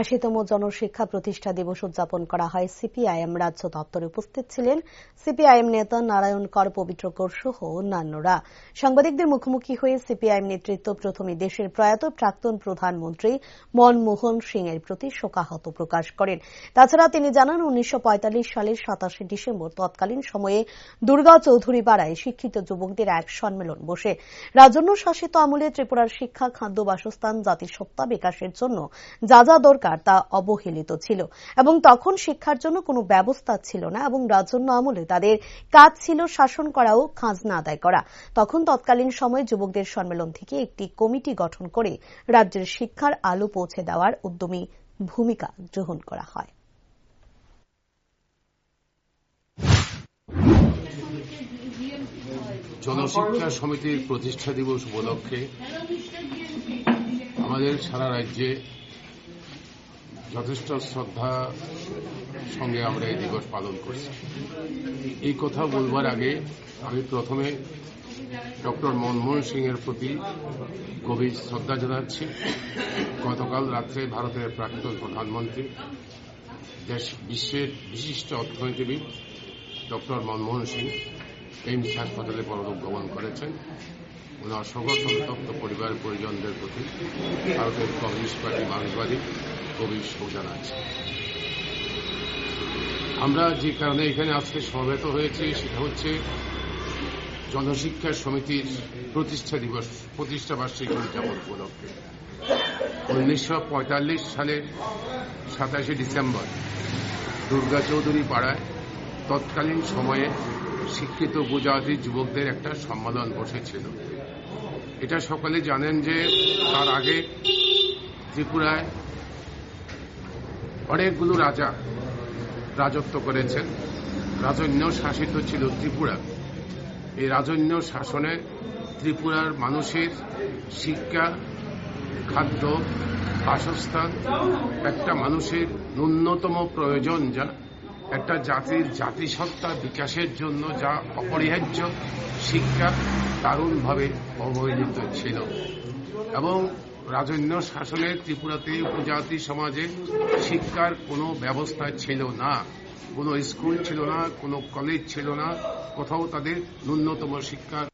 আশিতম জনশিক্ষা প্রতিষ্ঠা দিবস উদযাপন করা হয় সিপিআইএম রাজ্য দপ্তরে উপস্থিত ছিলেন সিপিআইএম নেতা নারায়ণ কর, পবিত্র কর সহ অন্যান্যরা। সাংবাদিকদের মুখোমুখি হয়ে সিপিআইএম নেতৃত্ব প্রথমে দেশের প্রয়াত প্রাক্তন প্রধানমন্ত্রী মনমোহন সিং এর প্রতি শোকাহত প্রকাশ করেন। তাছাড়া তিনি জানান, উনিশশো পঁয়তাল্লিশ সালের সাতাশে ডিসেম্বর তৎকালীন সময়ে দুর্গা চৌধুরী পাড়ায় শিক্ষিত যুবকদের এক সম্মেলন বসে। রাজন্য শাসিত আমলে ত্রিপুরার শিক্ষা, খাদ্য, বাসস্থান, জাতিসত্তা বিকাশের জন্য যা যা দরকার তা অবহেলিত ছিল। এবং তখন শিক্ষার জন্য কোনো ব্যবস্থা ছিল না এবং রাজন্য আমলে তাদের কাজ ছিল শাসন করা ও খাজনা আদায় করা। তখন তৎকালীন সময়ে যুবকদের সম্মেলন থেকে একটি কমিটি গঠন করে রাজ্যের শিক্ষার আলো পৌঁছে দেওয়ার উদ্যমী ভূমিকা গ্রহণ করা হয়। জনশিক্ষা সমিতির প্রতিষ্ঠা দিবস উপলক্ষে আমাদের সারা রাজ্যে যথেষ্ট শ্রদ্ধা সঙ্গে আমরা এই দিবস পালন করছি। এই কথা বলবার আগে আমি প্রথমে ডক্টর মনমোহন সিং এর প্রতি গভীর শ্রদ্ধা জানাচ্ছি। গতকাল রাত্রে ভারতের প্রাক্তন প্রধানমন্ত্রী, দেশ বিশ্বের বিশিষ্ট অর্থনীতিবিদ ডক্টর মনমোহন সিং এইমস হাসপাতালে পরলোক গমন করেছেন। ওনার শোকত সন্তপ্ত পরিবার পরিজনদের প্রতি ভারতের কমিউনিস্ট পার্টি মার্ক্সবাদী গভীর শোক জানাচ্ছে আমরা যে কারণে এখানে আজকে সমবেত হয়েছি, সেটা হচ্ছে জনশিক্ষা সমিতির প্রতিষ্ঠা দিবস, প্রতিষ্ঠা বার্ষিকী উদযাপন উপলক্ষে। উনিশশো পঁয়তাল্লিশ সালের সাতাশে ডিসেম্বর, দুর্গা চৌধুরী পাড়ায় তৎকালীন সময়ে শিক্ষিত উপজাতি যুবকদের একটা সম্মেলন বসেছিল। এটা সকলে জানেন যে তার আগে ত্রিপুরায় অনেকগুলো রাজা রাজত্ব করেছেন। রাজন্য শাসিত ছিল ত্রিপুরা। এই রাজন্য শাসনে ত্রিপুরার মানুষের শিক্ষা, খাদ্য, বাসস্থান, একটা মানুষের ন্যূনতম প্রয়োজন যা একটা জাতির জাতিসত্তা বিকাশের জন্য যা অপরিহার্য শিক্ষা দারুণভাবে অবহেলিত ছিল। এবং রাজন্য শাসনে ত্রিপুরাতে উপজাতি সমাজে শিক্ষার কোনো ব্যবস্থা ছিল না। কোনো স্কুল ছিল না, কোনো কলেজ ছিল না। কোথাও তাদের ন্যূনতম শিক্ষার